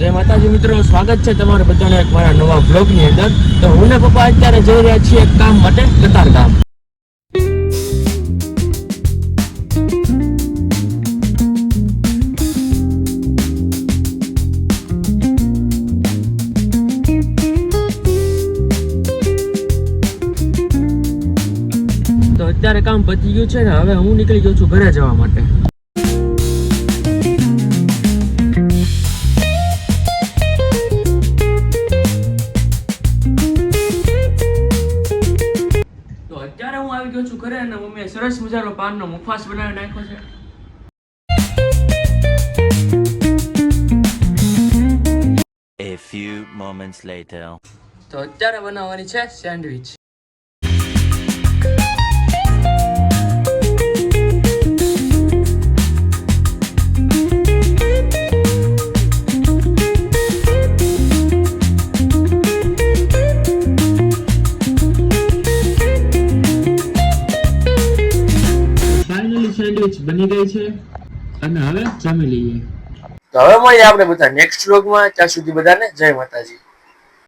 જય માતાજી મિત્રો, સ્વાગત છે તમારા બધાને એક મારા નવા બ્લોગની અંદર. તો હું ને પપ્પા અત્યારે જઈ રહ્યા છીએ એક કામ માટે કતાર ગામ. અત્યારે કામ પતી ગયું છે ને હવે હું નીકળી ગયો છું ઘરે જવા માટે. અત્યારે હું આવી ગયો છું ઘરે અને મમ્મીએ સરસ મજાનો પાનનો મુફાસ બનાવી નાખ્યો છે A few moments later. તો અત્યારે બનાવવાની છે સેન્ડવિચ ફાઇનલી સેન્ડવિચ બની ગઈ છે. અને હવે જમી લઈએ. તો હવે મળીએ આપણે બધા નેક્સ્ટ વ્લોગમાં ત્યાં સુધી બધાને જય માતાજી.